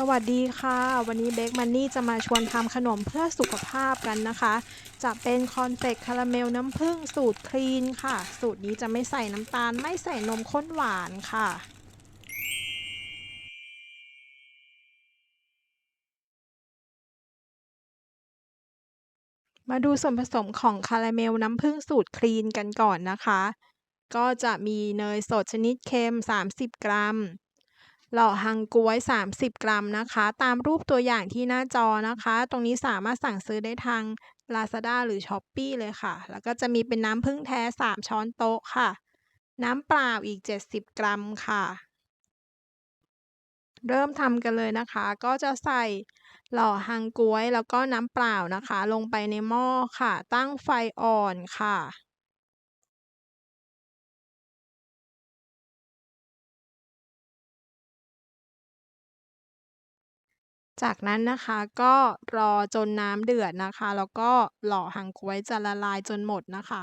สวัสดีค่ะ วันนี้เบคมันนี่จะมาชวนทำขนมเพื่อสุขภาพกันนะคะ จะเป็นคอนเฟกคาราเมลน้ำผึ้งสูตรคลีนค่ะ สูตรนี้จะไม่ใส่น้ำตาลไม่ใส่นมข้นหวานค่ะ มาดูส่วนผสมของคาราเมลน้ำผึ้งสูตรคลีนกันก่อนนะคะ ก็จะมีเนยสดชนิดเค็ม 30 กรัม หล่อฮังกวย 30 กรัมนะคะ ตามรูปตัวอย่างที่หน้าจอนะคะ ตรงนี้สามารถสั่งซื้อได้ทาง Lazada หรือ Shopee เลยค่ะ แล้วก็จะมีเป็นน้ำผึ้งแท้ 3 ช้อนโต๊ะค่ะ น้ำเปล่าอีก 70 กรัมค่ะ เริ่มทำกันเลยนะคะ ก็จะใส่หล่อฮังกวยแล้วก็น้ำเปล่านะคะ ลงไปในหม้อค่ะ ตั้งไฟอ่อนค่ะ จากนั้นนะคะก็รอจนน้ำเดือดนะคะ แล้วก็หล่อฮังก๊วยจะละลายจนหมดนะคะ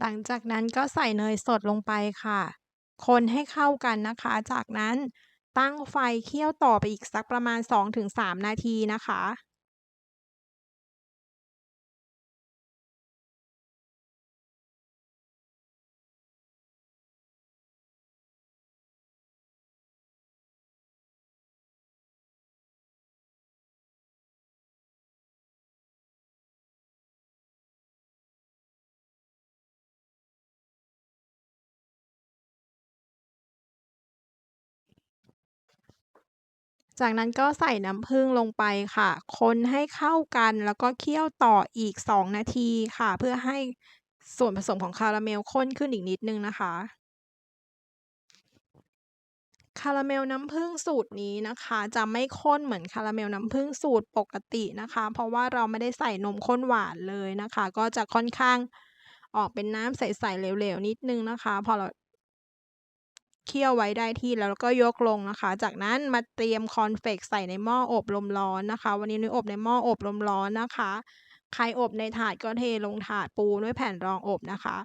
หลังจากนั้นก็ใส่เนยสดลงไปค่ะ คนให้เข้ากันนะคะ จากนั้นตั้งไฟเคี่ยวต่อไปอีกสักประมาณ 2-3 นาทีนะคะ จากนั้นก็ใส่น้ำผึ้งลงไปค่ะ คนให้เข้ากันแล้วก็เคี่ยวต่ออีก 2 นาทีค่ะ เพื่อให้ส่วนผสมของคาราเมลข้นขึ้นอีกนิดนึงนะคะ คาราเมลน้ำผึ้งสูตรนี้นะคะ จะไม่ข้นเหมือนคาราเมลน้ำผึ้งสูตรปกตินะคะ เพราะว่าเราไม่ได้ใส่นมข้นหวานเลยนะคะ ก็จะค่อนข้างออกเป็นน้ำใสๆเหลวๆนิดนึงนะคะ พอเรา เคี่ยวไว้ได้ที่แล้วก็ยกลงนะคะ จากนั้นมาเตรียมคอนเฟกใส่ในหม้ออบลมร้อนนะคะ วันนี้นุ้ยอบในหม้ออบลมร้อนนะคะ ใครอบในถาดก็เทลงถาดปูด้วยแผ่นรองอบนะคะ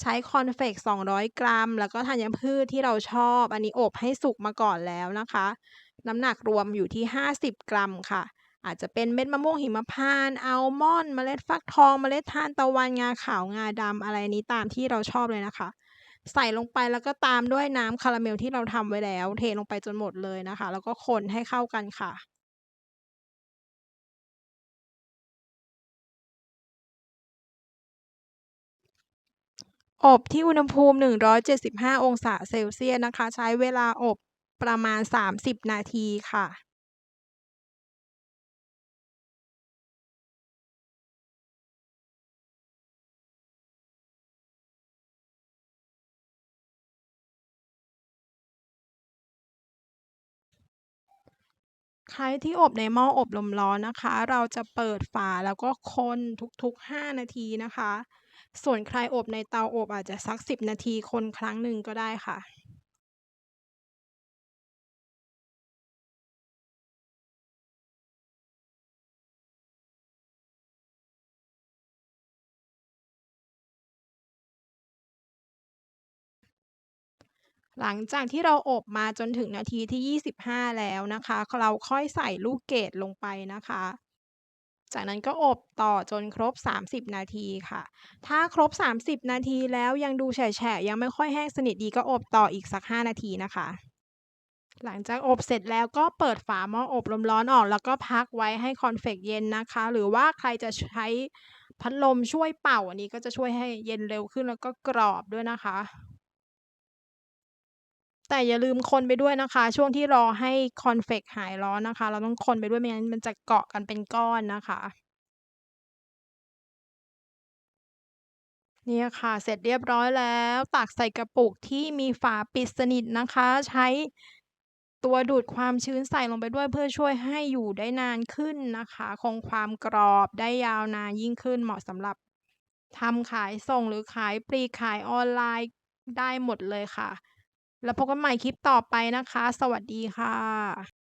ใช้คอนเฟก200 กรัม แล้วก็ธัญพืชที่เราชอบ อันนี้อบให้สุกมาก่อนแล้วนะคะ น้ำหนักรวมอยู่ที่ 50 กรัมค่ะอาจจะเป็นเม็ดมะม่วงหิมพานต์อัลมอนด์เมล็ดฟักทอง เมล็ดทานตะวันงาขาวงาดำอะไรนี้ตามที่เราชอบเลยนะคะ ใส่ลงไปแล้วก็ตามด้วยน้ำคาราเมลที่เราทำไว้แล้ว เทลงไปจนหมดเลยนะคะ แล้วก็คนให้เข้ากันค่ะอบที่อุณหภูมิ 175 องศาเซลเซียสนะคะ ใช้เวลาอบประมาณ 30 นาทีค่ะ ใครที่อบในหม้ออบลมร้อนนะคะ เราจะเปิดฝาแล้วก็คนทุกๆ 5 นาทีนะคะ ส่วนใครอบในเตาอบอาจจะสัก 10 นาทีคนครั้งหนึ่งก็ได้ค่ะ หลังจากที่เราอบมาจนถึงนาทีที่ 25 แล้วนะคะ เราค่อยใส่ลูกเกดลงไปนะคะ จากนั้นก็อบต่อจนครบ 30 นาทีค่ะ ถ้าครบ 30 นาทีแล้วยังดูแฉะยังไม่ค่อยแห้งสนิทดีก็อบต่ออีกสัก 5 นาทีนะคะ หลังจากอบเสร็จแล้วก็เปิดฝาหม้ออบลมร้อนออก แล้วก็พักไว้ให้คอนเฟกเย็นนะคะ หรือว่าใครจะใช้พัดลมช่วยเป่าอันนี้ก็จะช่วยให้เย็นเร็วขึ้นแล้วก็กรอบด้วยนะคะ แต่อย่าลืมคนไปด้วยนะคะ ช่วงที่รอให้คอนเฟกหายร้อนนะคะ เราต้องคนไปด้วยไม่งั้นมันจะเกาะกันเป็นก้อนนะคะนี่ค่ะ เสร็จเรียบร้อยแล้ว ตักใส่กระปุกที่มีฝาปิดสนิทนะคะ ใช้ตัวดูดความชื้นใส่ลงไปด้วยเพื่อช่วยให้อยู่ได้นานขึ้นนะคะ คงความกรอบได้ยาวนานยิ่งขึ้นเหมาะสำหรับทำขายส่งหรือขายปลีกขายออนไลน์ได้หมดเลยค่ะ แล้วพบกันใหม่คลิปต่อไปนะคะ สวัสดีค่ะ